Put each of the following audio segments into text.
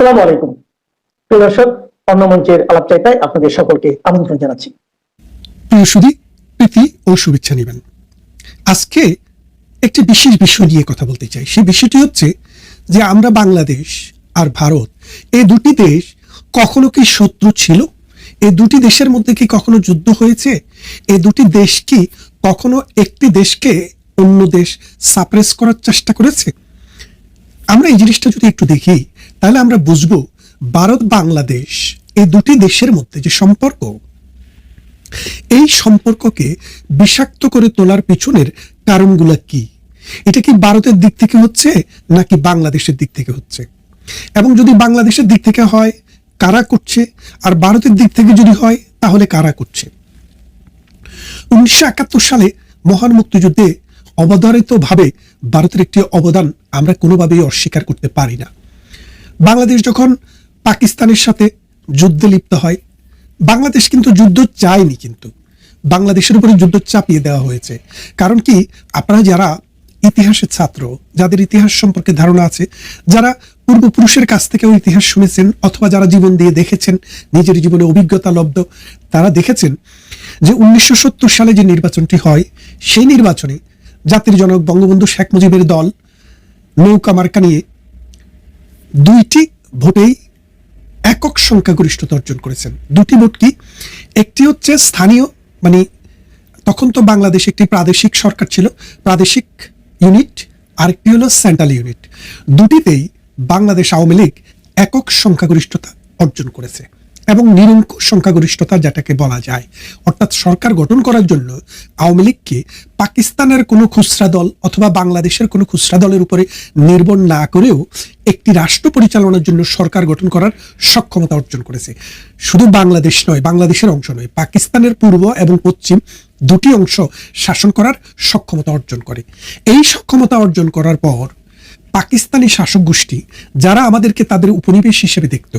আসসালামু আলাইকুম। প্রিয় দর্শক, অন্য মঞ্চের আলাপ চাইতায় আপনাদের সকলকে আমন্ত্রণ জানাচ্ছি। প্রিয় সুদী প্রীতি ও শুভেচ্ছা নেবেন। আজকে একটি বিশেষ বিষয় নিয়ে কথা বলতে চাই। বিষয়টি হচ্ছে যে আমরা বাংলাদেশ আর ভারত এই দুটি দেশ কখনো কি শত্রু ছিল? এই দুটি দেশের মধ্যে কি কখনো যুদ্ধ হয়েছে? এই দুটি দেশ কি কখনো একটি দেশকে অন্য দেশ সাপ্রেস করার চেষ্টা করেছে? আমরা এই জিনিসটা যদি একটু দেখি তাহলে আমরা বুঝব ভারত বাংলাদেশ এই দুটি দেশের মধ্যে যে সম্পর্ক, এই সম্পর্ককে বিষাক্ত করে তোলার পিছনের কারণগুলো কি? এটা কি ভারতের দিক থেকে হচ্ছে নাকি বাংলাদেশের দিক থেকে হচ্ছে? এবং যদি বাংলাদেশের দিক থেকে হয়, কারা করছে? আর ভারতের দিক থেকে যদি হয়, তাহলে কারা করছে? উনিশশো একাত্তর সালে মহান মুক্তিযুদ্ধে অবধারিতভাবে ভারতের একটি অবদান আমরা কোনোভাবেই অস্বীকার করতে পারি না। বাংলাদেশ যখন পাকিস্তানের সাথে যুদ্ধে লিপ্ত হয়, বাংলাদেশ কিন্তু যুদ্ধ চায়নি কিন্তু। বাংলাদেশের উপরে যুদ্ধ চাপিয়ে দেওয়া হয়েছে। কারণ কি, আপনারা যারা ইতিহাসের ছাত্র, যাদের ইতিহাস সম্পর্কে ধারণা আছে, যারা পূর্বপুরুষের কাছ থেকেও ইতিহাস শুনেছেন, অথবা যারা জীবন দিয়ে দেখেছেন, নিজের জীবনে অভিজ্ঞতা লব্ধ, তারা দেখেছেন যে উনিশশো সত্তর সালে যে নির্বাচনটি হয়, সেই নির্বাচনে জাতির জনক বঙ্গবন্ধু শেখ মুজিবের দল নৌকা মার্কা নিয়ে দুইটি ভোটেই একক সংখ্যাগরিষ্ঠতা অর্জন করেছেন। দুটি ভোট কি? একটি হচ্ছে স্থানীয় মানে তখন তো বাংলাদেশ একটি প্রাদেশিক সরকার ছিল, প্রাদেশিক ইউনিট আর একটি হলো সেন্ট্রাল ইউনিট। দুটিতেই বাংলাদেশ আওয়ামী লীগ একক সংখ্যাগরিষ্ঠতা অর্জন করেছে। এবং নিরঙ্কুশ সংখ্যাগরিষ্ঠতা যেটাকে বলা যায়। অর্থাৎ সরকার গঠন করার জন্য আওয়ামী লীগকে পাকিস্তানের কোনো খুচরা দল অথবা বাংলাদেশের কোনো খুচরা দলের উপরে নির্ভর না করেও একটি রাষ্ট্র পরিচালনার জন্য সরকার গঠন করার সক্ষমতা অর্জন করেছে। শুধু বাংলাদেশ নয়, বাংলাদেশের অংশ নয়, পাকিস্তানের পূর্ব এবং পশ্চিম দুটি অংশ শাসন করার সক্ষমতা অর্জন করে। এই সক্ষমতা অর্জন করার পর পাকিস্তানি শাসক গোষ্ঠী যারা আমাদেরকে তাদের উপনিবেশ হিসেবে দেখত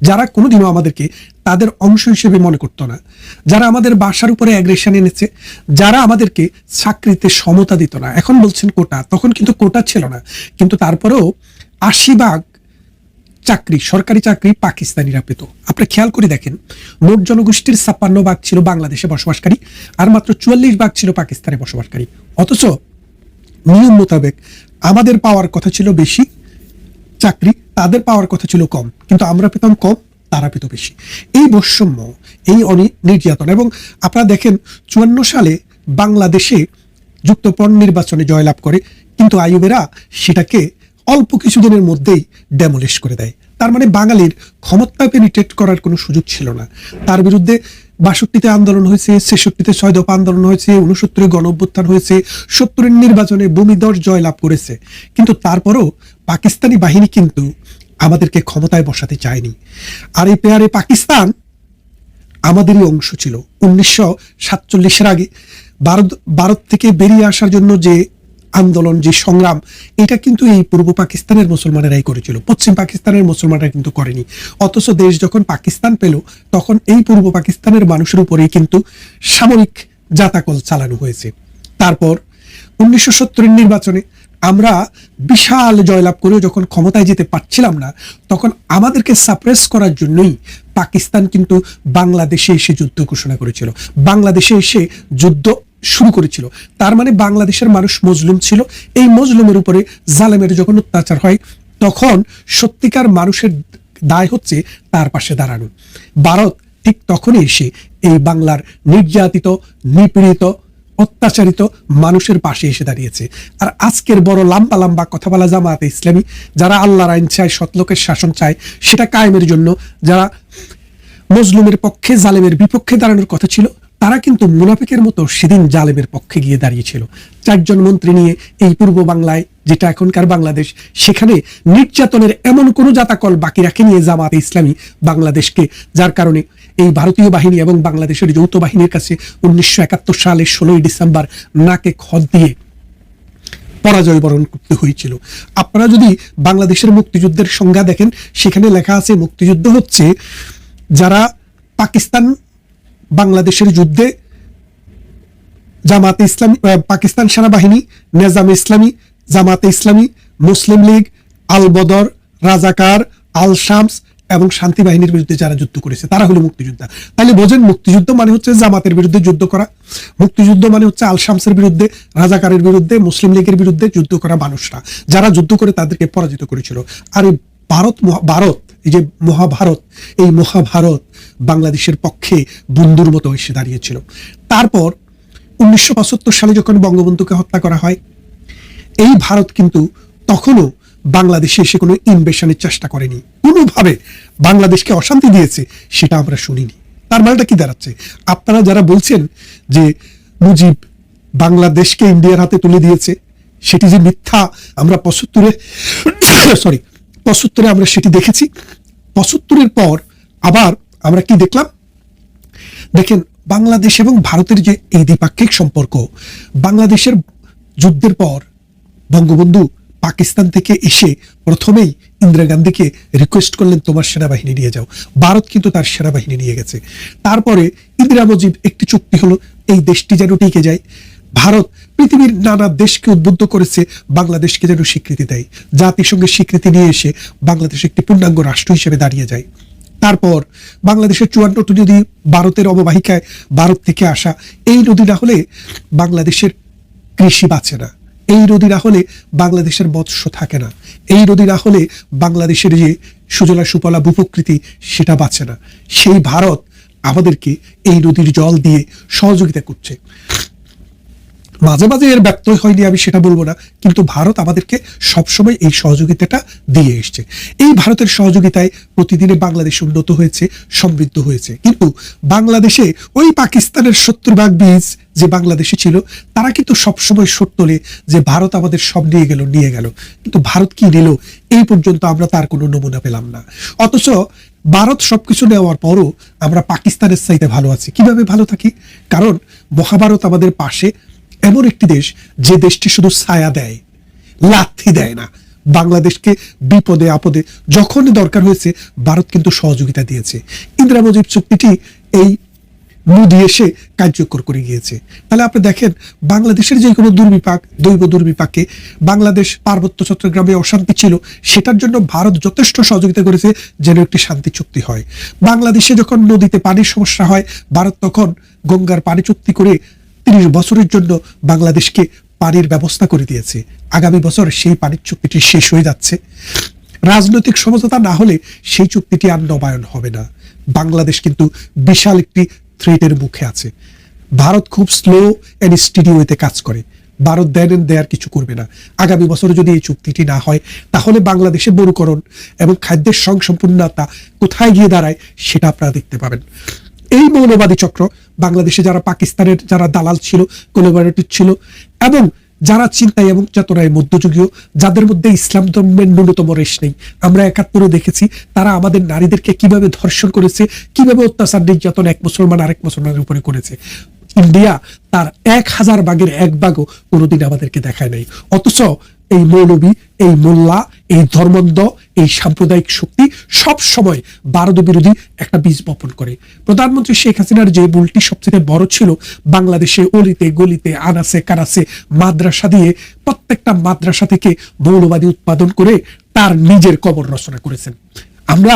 যারা কোনোদিনও আমাদেরকে তাদের অংশ হিসেবে মনে করতো না। যারা আমাদের বাসার উপরে অ্যাগ্রেশন এনেছে, যারা আমাদেরকে চাকরিতে সমতা দিত না। এখন বলছেন কোটা, তখন কিন্তু কোটা ছিল না। কিন্তু তারপরেও আশি ভাগ চাকরি, সরকারি চাকরি পাকিস্তানিরা পেত। আপনি খেয়াল করে দেখেন, মোট জনগোষ্ঠীর ছাপ্পান্ন ভাগ ছিল বাংলাদেশে বসবাসকারী আর মাত্র চুয়াল্লিশ ভাগ ছিল পাকিস্তানে বসবাসকারী। অথচ নিয়ম মোতাবেক আমাদের পাওয়ার কথা ছিল বেশি চাকরি তাদের পাওয়ার কথা ছিল কম, কিন্তু আমরা পেতাম কম, তারা পেত বেশি। এই বৈষম্য, এই নির্যাতন এবং আপনারা দেখেন চুয়ান্ন সালে বাংলাদেশে যুক্তপণ নির্বাচনে জয়লাভ করে, কিন্তু আইয়ুবেরা সেটাকে অল্প কিছুদিনের মধ্যেই ডেমোলিশ করে দেয়। তার মানে বাঙালির ক্ষমতা পেনিটেট করার কোনো সুযোগ ছিল না। তার বিরুদ্ধে বাষট্টিতে আন্দোলন হয়েছে, ছেষট্টিতে ছয় দফা আন্দোলন হয়েছে উনসত্তরে গণ অভ্যুত্থান হয়েছে, সত্তরের নির্বাচনে ভূমিদর জয় লাভ করেছে। কিন্তু তারপরও পাকিস্তানি বাহিনী কিন্তু আমাদেরকে ক্ষমতায় বসাতে চায়নি। আর এই পেয়ারে পাকিস্তান আমাদেরই অংশ ছিল। উনিশশো সাতচল্লিশের আগে ভারত ভারত থেকে বেরিয়ে আসার জন্য যে আন্দোলন, যে সংগ্রাম, এটা কিন্তু এই পূর্ব পাকিস্তানের মুসলমানেরাই করেছিল। পশ্চিম পাকিস্তানের মুসলমানরা কিন্তু করেনি। অথচ দেশ যখন পাকিস্তান পেল, তখন এই পূর্ব পাকিস্তানের মানুষের উপরেই কিন্তু সামরিক জাতাকল চালানো হয়েছে। তারপর উনিশশো নির্বাচনে আমরা বিশাল জয়লাভ করেও যখন ক্ষমতায় যেতে পারছিলাম না, তখন আমাদেরকে সাপ্রেস করার জন্যই পাকিস্তান কিন্তু বাংলাদেশে এসে যুদ্ধ ঘোষণা করেছিল। বাংলাদেশে এসে যুদ্ধ শুরু করেছিল। তার মানে বাংলাদেশের মানুষ মজলুম ছিল। এই মজলুমের উপরে জালেমের যখন অত্যাচার হয়, তখন সত্যিকার মানুষের দায় হচ্ছে তার পাশে দাঁড়ানো। ভারত ঠিক তখনই এসে এই বাংলার নির্যাতিত, নিপীড়িত অত্যাচারিত মানুষের পাশে এসে দাঁড়িয়েছে। আর আজকের বড় লম্বা লম্বা কথা বলা জামাতে ইসলামী, যারা আল্লাহর আইন চায় সৎলোকের শাসন চায়, সেটা কায়েমের জন্য যারা মজলুমের পক্ষে জালেমের বিপক্ষে দাঁড়ানোর কথা ছিল, তারা কিন্তু মুনাফিকের মতো সেদিন জালেমের পক্ষে গিয়ে দাঁড়িয়েছিল। চারজন মন্ত্রী নিয়ে এই পূর্ব বাংলায় যেটা এখনকার বাংলাদেশ। সেখানে নির্যাতনের এমন কোনো জাতাকল বাকি রাখে নিয়ে জামাতে ইসলামী বাংলাদেশকে। যার কারণে এই ভারতীয় বাহিনী এবং বাংলাদেশের যৌথ বাহিনীর কাছে উনিশশো একাত্তর সালের ষোলোই ডিসেম্বর নাকে খত দিয়ে পরাজয় বরণ করতে হয়েছিল। আপনারা যদি বাংলাদেশের মুক্তিযুদ্ধের সংজ্ঞা দেখেন, সেখানে লেখা আছে মুক্তিযুদ্ধ হচ্ছে যারা পাকিস্তান, বাংলাদেশের যুদ্ধে জামাতে ইসলামী পাকিস্তান সেনাবাহিনী, নেজাম ইসলামী জামাতে ইসলামী, মুসলিম লীগ, আল বদর, রাজাকার, আল শামস এবং শান্তি বাহিনীর বিরুদ্ধে যারা যুদ্ধ করেছে, তারা হলো মুক্তিযোদ্ধা। তাহলে বোঝেন, মুক্তিযুদ্ধ মানে হচ্ছে জামাতের বিরুদ্ধে যুদ্ধ করা। মুক্তিযুদ্ধ মানে হচ্ছে আল শামসের বিরুদ্ধে, রাজাকারের বিরুদ্ধে, মুসলিম লীগের বিরুদ্ধে যুদ্ধ করা মানুষরা। যারা যুদ্ধ করে তাদেরকে পরাজিত করেছিল। আর এই ভারত ভারত, এই যে মহাভারত, এই মহাভারত বাংলাদেশের পক্ষে বন্ধুর মতো এসে দাঁড়িয়েছিল। তারপর উনিশশো সালে যখন বঙ্গবন্ধুকে হত্যা করা হয় এই ভারত কিন্তু তখনও বাংলাদেশে এসে কোনো ইনভেশনের চেষ্টা করেনি। কোনোভাবে বাংলাদেশকে অশান্তি দিয়েছে সেটা আমরা শুনিনি। তার মানেটা কি দাঁড়াচ্ছে? আপনারা যারা বলছেন যে মুজিব বাংলাদেশকে ইন্ডিয়ার হাতে তুলে দিয়েছে, সেটি যে মিথ্যা, আমরা পঁচাত্তরে সরি পঁচাত্তরে আমরা সেটি দেখেছি। পঁচাত্তরের পর আবার আমরা কি দেখলাম? দেখেন, বাংলাদেশ এবং ভারতের যে এই দ্বিপাক্ষিক সম্পর্ক, বাংলাদেশের যুদ্ধের পর বঙ্গবন্ধু পাকিস্তান থেকে এসে প্রথমেই ইন্দিরা গান্ধীকে রিকোয়েস্ট করলেন, তোমার সেনাবাহিনী নিয়ে যাও। ভারত কিন্তু তার সেনাবাহিনী নিয়ে গেছে। তারপরে ইন্দিরা মুজিব একটি চুক্তি হলো, এই দেশটি যেন টিকে যায়। ভারত পৃথিবীর নানা দেশকে উদ্বুদ্ধ করেছে, বাংলাদেশকে যেন স্বীকৃতি দেয়। জাতিসংঘের স্বীকৃতি নিয়ে এসে বাংলাদেশ একটি পূর্ণাঙ্গ রাষ্ট্র হিসেবে দাঁড়িয়ে যায়। তারপর বাংলাদেশের চুয়ান্নটি নদী ভারতের অববাহিকায় ভারত থেকে আসা। এই নদী না হলে বাংলাদেশের কৃষি বাঁচে না। এই নদী না হলে বাংলাদেশের মৎস্য থাকে না। এই নদী না হলে বাংলাদেশের যে সুজলা সুপলা ভূপ্রকৃতি, সেটা বাঁচে না। সেই ভারত আমাদেরকে এই নদীর জল দিয়ে সহযোগিতা করছে। মাঝে মাঝে এর ব্যত্যয় হয়নি, আমি সেটা বলব না। কিন্তু ভারত আমাদেরকে সবসময় এই সহযোগিতাটা দিয়ে এসছে। এই ভারতের সহযোগিতায় প্রতিদিনে বাংলাদেশ উন্নত হয়েছে, সমৃদ্ধ হয়েছে। কিন্তু বাংলাদেশে ওই পাকিস্তানের সত্তর ভাগ বীজ যে বাংলাদেশে ছিল, তারা কিন্তু সবসময় শোট তোলে যে ভারত আমাদের সব নিয়ে গেল নিয়ে গেল। কিন্তু ভারত কি নিল, এই পর্যন্ত আমরা তার কোনো নমুনা পেলাম না। অথচ ভারত সবকিছু নেওয়ার পরও আমরা পাকিস্তানের চাইতে ভালো আছি। কীভাবে ভালো থাকি? কারণ মহাভারত আমাদের পাশে এমন একটি দেশ যে দেশটি শুধু ছায়া দেয়, লাথি দেয় না। বাংলাদেশকে বিপদে আপদে যখনই দরকার হয়েছে, ভারত কিন্তু সহযোগিতা দিয়েছে। ইন্দিরা মুজিব চুক্তিটি এই মোদি এসে কার্যকর করে গিয়েছে। তাহলে আপনি দেখেন, বাংলাদেশের যে কোনো দুর্বিপাক, দৈব দুর্বিপাকে বাংলাদেশ পার্বত্য চট্টগ্রামে অশান্তি ছিল, সেটার জন্য ভারত যথেষ্ট সহযোগিতা করেছে যেন একটি শান্তি চুক্তি হয়। বাংলাদেশে যখন নদীতে পানির সমস্যা হয়, ভারত তখন গঙ্গার পানি চুক্তি করে তিরিশ বছরের জন্য বাংলাদেশকে পানির ব্যবস্থা করে দিয়েছে। আগামী বছর সেই পানির চুক্তিটি শেষ হয়ে যাচ্ছে। রাজনৈতিক সমঝোতা না হলে সেই চুক্তিটি আর নবায়ন হবে না। বাংলাদেশ কিন্তু বিশাল একটি থ্রেটের মুখে আছে। ভারত খুব স্লো অ্যান্ড স্টিডি ওয়েতে কাজ করে। ভারত দেন দেয়ার কিছু করবে না। আগামী বছর যদি এই চুক্তিটি না হয়, তাহলে বাংলাদেশে বড়করণ এবং খাদ্যের সংসম্পূর্ণতা কোথায় গিয়ে দাঁড়ায়, সেটা আপনারা দেখতে পাবেন। এই মৌলবাদী চক্র বাংলাদেশে যারা পাকিস্তানের যারা দালাল ছিল, কোলাবোরেটর ছিল, এবং যারা চিন্তায় এবং চেতনায় মধ্যযুগীয়, যাদের মধ্যে ইসলাম ধর্মের ন্যূনতম রেশ নেই। আমরা একাত্তরে দেখেছি তারা আমাদের নারীদেরকে কীভাবে ধর্ষণ করেছে, কীভাবে অত্যাচার, নির্যাতন এক মুসলমান আরেক মুসলমানের উপরে করেছে। ইন্ডিয়া তার এক হাজার বাগের এক বাগও কোনোদিন আমাদেরকে দেখায় নাই। অথচ এই মৌলবী, এই মোল্লা, এই ধর্মন্দ এই সাম্প্রদায়িক শক্তি সব সময় ভারত বিরোধী একটা বীজ বপন করে। প্রধানমন্ত্রী শেখ হাসিনার যে ভুলটি সবচেয়ে বড় ছিল, বাংলাদেশে অলিতে, গলিতে, আনাসে কানাসে মাদ্রাসা দিয়ে প্রত্যেকটা মাদ্রাসা থেকে মৌলবাদী উৎপাদন করে তার নিজের কবর রচনা করেছেন। আমরা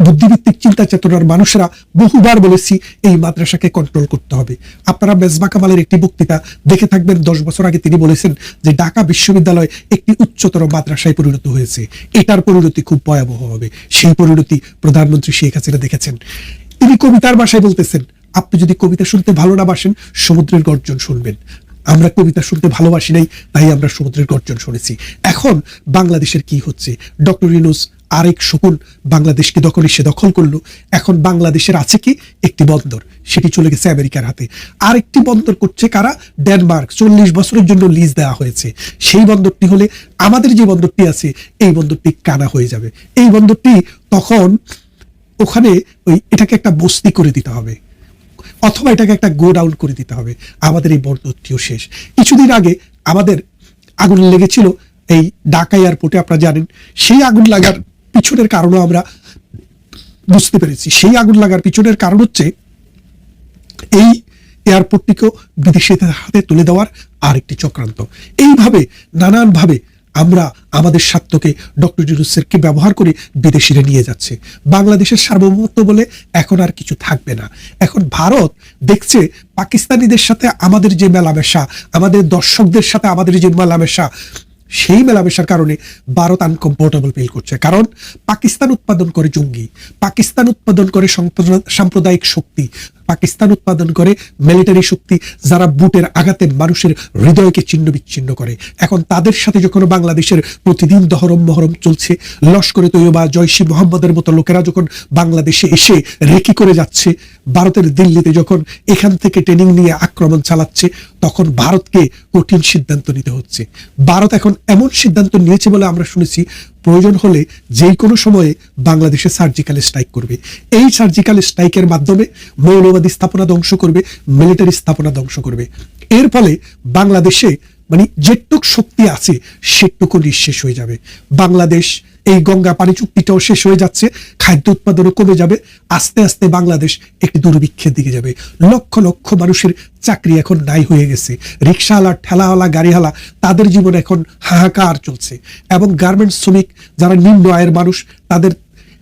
বুদ্ধিভিত্তিক চিন্তা চেতনার মানুষরা বহুবার বলেছি এই মাদ্রাসাকে কন্ট্রোল করতে হবে। আপনারা মেজবা কামালের একটি বক্তৃতা দেখে থাকবেন, দশ বছর আগে তিনি বলেছেন যে ঢাকা বিশ্ববিদ্যালয় একটি উচ্চতর মাদ্রাসায় পরিণত হয়েছে। এটার পরিণতি খুব ভয়াবহ হবে। সেই পরিণতি প্রধানমন্ত্রী শেখ হাসিনা দেখেছেন। তিনি কবিতার ভাষায় বলতেছেন, আপনি যদি কবিতা শুনতে ভালো না বাসেন, সমুদ্রের গর্জন শুনবেন। আমরা কবিতা শুনতে ভালোবাসি নাই, তাই আমরা সমুদ্রের গর্জন শুনেছি। এখন বাংলাদেশের কি হচ্ছে? ডক্টর ইনুস আরেক শকুন বাংলাদেশকে দখলে সে দখল করল। এখন বাংলাদেশের আছে কি? একটি বন্দর। সেটি চলে গেছে আমেরিকার হাতে। আরেকটি বন্দর করছে কারা? ডেনমার্ক। চল্লিশ বছরের জন্য লিজ দেওয়া হয়েছে। সেই বন্দরটি হলে আমাদের যে বন্দরটি আছে, এই বন্দরটি কানা হয়ে যাবে। এই বন্দরটি তখন ওখানে ওই এটাকে একটা বস্তি করে দিতে হবে। অথবা এটাকে একটা গো ডাউন করে দিতে হবে। আমাদের এই বন্দরটিও শেষ। কিছুদিন আগে আমাদের আগুন লেগেছিল এই ঢাকা এয়ারপোর্টে, আপনারা জানেন। সেই আগুন লাগার পিছনের কারণও আমরা বুঝতে পেরেছি। সেই আগুন লাগার পিছনের কারণ হচ্ছে এই এয়ারপোর্টটিকেও বিদেশিদের হাতে তুলে দেওয়ার আরেকটি চক্রান্ত। এইভাবে, নানানভাবে আমরা আমাদের স্বার্থকে ডক্টর ইউনুসেরকে ব্যবহার করে বিদেশিরা নিয়ে যাচ্ছে। বাংলাদেশের সার্বভৌমত্ব বলে এখন আর কিছু থাকবে না। এখন ভারত দেখছে পাকিস্তানিদের সাথে আমাদের যে মেলামেশা, আমাদের দর্শকদের সাথে আমাদের যে মেলামেশা সেই মেলামেশার কারণে ভারত আনকমফোর্টেবল ফিল করছে। কারণ পাকিস্তান উৎপাদন করে জঙ্গি, পাকিস্তান উৎপাদন করে সম্প্রদা- সাম্প্রদায়িক শক্তি পাকিস্তান উৎপাদন করে মিলিটারি শক্তি যারা বুটের আঘাতে মানুষের হৃদয়কে ছিন্ন বিচ্ছিন্ন করে। এখন তাদের সাথে যখন বাংলাদেশের প্রতিদিন দহরম মহরম চলছে, লস্করে তৈয়বা জয়সী মোহাম্মদের মতো লোকেরা যখন বাংলাদেশে এসে রেকি করে যাচ্ছে, ভারতের দিল্লিতে যখন এখান থেকে ট্রেনিং নিয়ে আক্রমণ চালাচ্ছে, তখন ভারতকে কঠিন সিদ্ধান্ত নিতে হচ্ছে। ভারত এখন এমন সিদ্ধান্ত নিয়েছে বলে আমরা শুনেছি প্রয়োজন হলে যে কোনো সময়ে বাংলাদেশে সার্জিক্যাল স্ট্রাইক করবে। এই সার্জিক্যাল স্ট্রাইকের মাধ্যমে মৌলবাদী স্থাপনা ধ্বংস করবে মিলিটারি স্থাপনা ধ্বংস করবে। এর ফলে বাংলাদেশে মানে যেটুক শক্তি আছে, সেটুকু নিঃশেষ হয়ে যাবে। বাংলাদেশ এই গঙ্গা পানি চুক্তিটাও শেষ হয়ে যাচ্ছে, খাদ্য উৎপাদনও কমে যাবে, আস্তে আস্তে বাংলাদেশ একটি দুর্ভিক্ষের দিকে যাবে। লক্ষ লক্ষ মানুষের চাকরি এখন নাই হয়ে গেছে। রিক্সাওয়ালা ঠেলাওয়ালা, গাড়িওয়ালা, তাদের জীবন এখন হাহাকার চলছে। এবং গার্মেন্টস শ্রমিক যারা নিম্ন আয়ের মানুষ, তাদের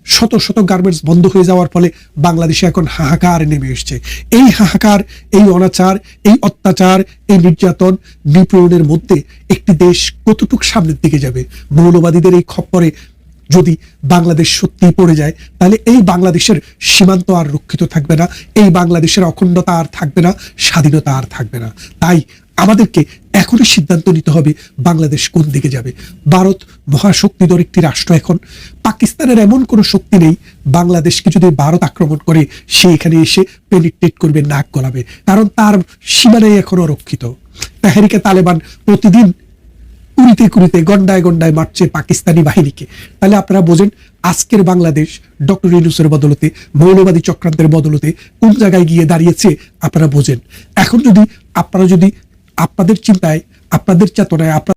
শত শত গার্মেন্টস বন্ধ হয়ে যাওয়ার ফলে বাংলাদেশে এখন হাহাকার নেমে এসছে। এই হাহাকার, এই অনাচার, এই অত্যাচার, এই নির্যাতন নিপীড়নের মধ্যে একটি দেশ কতটুক সামনের দিকে যাবে? মৌলবাদীদের এই খপ্পরে যদি বাংলাদেশ সত্যি পড়ে যায়, তাহলে এই বাংলাদেশের সীমান্ত আর রক্ষিত থাকবে না, এই বাংলাদেশের অখণ্ডতা আর থাকবে না, স্বাধীনতা আর থাকবে না। তাই আমাদেরকে এখনই সিদ্ধান্ত নিতে হবে বাংলাদেশ কোন দিকে যাবে। ভারত মহাশক্তিধর একটি রাষ্ট্র এখন। পাকিস্তানের এমন কোনো শক্তি নেই, বাংলাদেশকে যদি ভারত আক্রমণ করে, সে এখানে এসে পেনিট্রেট করবে, নাক গলাবে। কারণ তার সীমানাই এখনও রক্ষিত। তেহরিকে তালেবান প্রতিদিন কুড়িতে কুড়িতে গন্ডায় গন্ডায় মারছে পাকিস্তানি বাহিনীকে। তাহলে আপনারা বোঝেন, আজকের বাংলাদেশ ডক্টর ইউনুসের বদলতে, মৌলবাদী চক্রান্তের বদলতে কোন জায়গায় গিয়ে দাঁড়িয়েছে, আপনারা বোঝেন। এখন যদি, আপনারা যদি আপনাদের চিন্তায়, আপনাদের চেতনায় আপনার